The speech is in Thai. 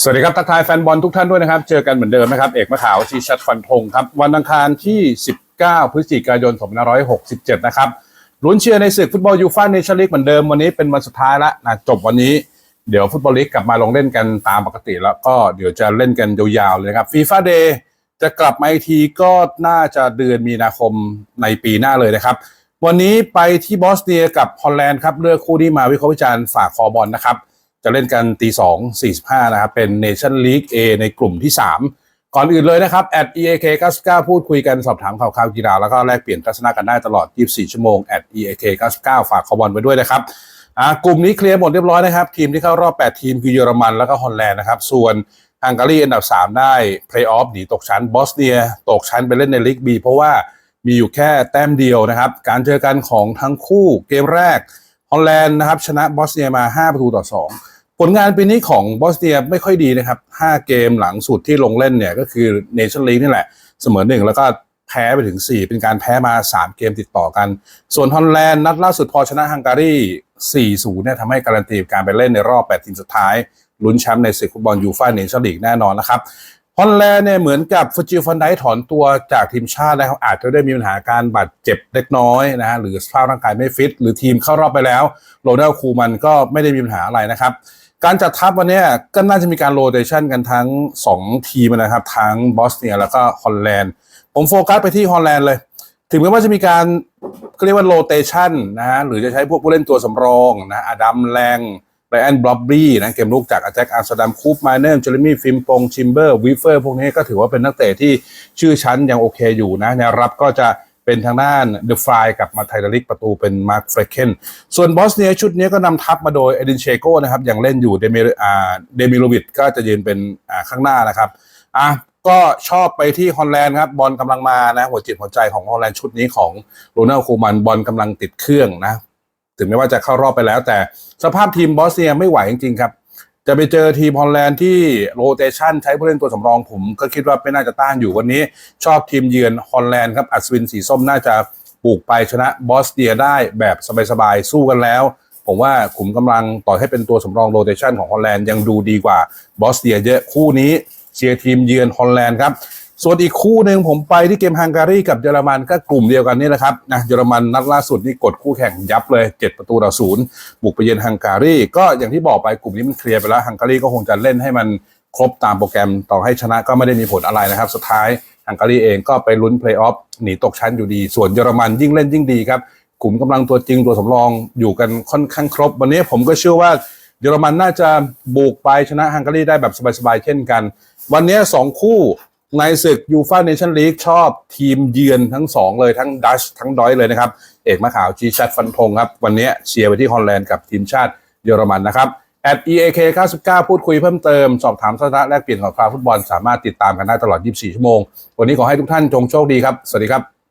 สวัสดีครับทักทายแฟนบอลทุกท่านด้วยนะครับ เจอกันเหมือนเดิมนะครับ เอกมะขาวชีชัดฟันธงครับ วันอังคารที่ 19 พฤศจิกายน2567 นะครับลุ้นเชียร์ในศึกฟุตบอลยูฟ่าเนชั่นลีกเหมือนเดิมวันนี้เป็นวันสุดท้ายล้วนะจบวันนี้เดี๋ยวฟุตบอลลีกกลับมาลงเล่นกันตามปกติแล้วก็เดี๋ยวจะเล่นกันยาวๆเลยครับฟีฟ่าเดย์จะกลับมาอีกทีก็น่าจะเดือนมีนาคมในปีหน้าเลยนะครับ วันนี้ไปที่บอสเนียกับฮอลแลนด์ครับเลือกคู่นี้มาวิเคราะห์วิจารณ์ฝากคอบอลนะครับ จะเล่นกันตีสองสี่สิบห้านะครับ เป็นเนชั่นลีก A ในกลุ่มที่3ก่อนอื่นเลยนะครับ at eak 99พูดคุยกันสอบถามข่าวข่าวกีฬาแล้วก็แลกเปลี่ยนทัศนะกันได้ตลอด 24 ชั่วโมง at eak 99ฝากคอบอลไว้ด้วยนะครับอ่ากลุ่มนี้เคลียร์หมดเรียบร้อยนะครับ ทีมที่เข้ารอบ 8 ทีมคือเยอรมันแล้วก็ฮอลแลนด์นะครับ ส่วนฮังการีอันดับ 3 ได้เพลย์ออฟหนีตกชั้นบอสเนีย ตกชั้นไปเล่นในลีก B เพราะว่ามีอยู่แค่แต้มเดียวนะครับ การเจอกันของทั้งคู่เกมแรกฮอลแลนด์นะครับชนะบอสเนียมา 5 ประตูต่อ 2 ผลงานปีนี้ของบอสเนียไม่ค่อยดีนะครับ 5 เกมหลังสุดที่ลงเล่นเนี่ยก็คือเนชั่นลีกนี่แหละ เสมอหนึ่งแล้วก็แพ้ไปถึง 4 เป็นการแพ้มา 3 เกมติดต่อกัน ส่วนฮอลแลนด์นัดล่าสุดพอชนะฮังการี 4-0 เนี่ยทำให้การันตีการไปเล่นในรอบ 8 ทีมสุดท้าย ลุ้นแชมป์ในศึกฟุตบอลยูฟ่าเนชั่นลีกแน่นอนนะครับฮอลแลนด์เนี่ยเหมือนกับฟจิฟันไดถอนตัวจากทีมชาติแล้วอาจจะได้มีปัญหาการบาดเจ็บเล็กน้อยนะฮะหรือสภาพร่างกายไม่ฟิต หรือทีมเข้ารอบไปแล้ว โรนัลคูมันก็ไม่ได้มีปัญหาอะไรนะครับ การจัดทัพวันนี้ก็น่าจะมีการโรเตชันกันทั้ง 2 ทีมนะครับ ทั้งบอสเนียแล้วก็ฮอลแลนด์ ผมโฟกัสไปที่ฮอลแลนด์เลย ถึงแม้ว่าจะมีการเรียกว่าโรเตชันนะฮะหรือจะใช้พวกผู้เล่นตัวสำรองนะอดัมแรงไรอันบล็อบบี้นะเกมลุกจากอาแจ็คอัมสเตอร์ดัมคูปมาเนอร์เจอร์มี่ฟิมปงชิมเบอร์วิเฟอร์พวกนี้ก็ถือว่าเป็นนักเตะที่ชื่อชั้นยังโอเคอยู่นะแนวรับก็จะ เป็นทางด้านเดอะฟรายกับมาไทดาลิกประตูเป็นมาร์คเฟรเคนส่วนบอสเนียชุดนี้ก็นำทัพมาโดยเอดินเชโกนะครับยังเล่นอยู่เดมิอาเดมิโลวิดก็จะยืนเป็นข้างหน้านะครับอะก็ชอบไปที่ฮอลแลนด์ครับบอลกำลังมานะ หัวจิตหัวใจของฮอลแลนด์ชุดนี้ของโรนัลคูมันบอลกำลังติดเครื่องนะ ถึงแม้ว่าจะเข้ารอบไปแล้ว แต่สภาพทีมบอสเนียไม่ไหวจริงๆครับ จะไปเจอทีมฮอลแลนด์ที่โรเตชันใช้ผู้เล่นตัวสำรองผมก็คิดว่าไม่น่าจะต้านอยู่วันนี้ ชอบทีมเยือนฮอลแลนด์ครับ อัศวินสีส้มน่าจะปลูกไปชนะบอสเตียได้แบบสบายๆ สู้กันแล้ว ผมว่าขุมกำลังต่อให้เป็นตัวสำรองโรเตชันของฮอลแลนด์ยังดูดีกว่าบอสเตียเยอะคู่นี้เชียร์ทีมเยือนฮอลแลนด์ครับ ส่วนอีกคู่หนึ่งผมไปที่เกมฮังการีกับเยอรมันก็กลุ่มเดียวกันนี่แหละครับนะเยอรมันนัดล่าสุดนี่กดคู่แข่งยับเลย 7 ประตูต่อศูนย์บุกไปเยือนฮังการีก็อย่างที่บอกไปกลุ่มนี้มันเคลียร์ไปแล้วฮังการีก็คงจะเล่นให้มันครบตามโปรแกรมต่อให้ชนะก็ไม่ได้มีผลอะไรนะครับ สุดท้ายฮังการีเองก็ไปลุ้นเพลย์ออฟหนีตกชั้นอยู่ดี ส่วนเยอรมันยิ่งเล่นยิ่งดีครับกลุ่มกำลังตัวจริงตัวสำรองอยู่กันค่อนข้างครบ วันนี้ผมก็เชื่อว่าเยอรมันน่าจะบุกไปชนะฮังการีได้แบบสบายๆเช่นกัน วันนี้สองคู่ ในศึกยูฟาเนชั่นลีกชอบทีมเยือนทั้งสองเลยทั้งดัชทั้งดอยเลยนะครับ เอกมะขาวจีชัดฟันธงครับ วันนี้เชียร์ไปที่ฮอลแลนด์กับทีมชาติเยอรมันนะครับแอด eak 99 พูดคุยเพิ่มเติม สอบถามสาระแลกเปลี่ยนข่าวคราวฟุตบอลสามารถติดตามกันได้ตลอด 24 ชั่วโมง วันนี้ขอให้ทุกท่านจงโชคดีครับ สวัสดีครับ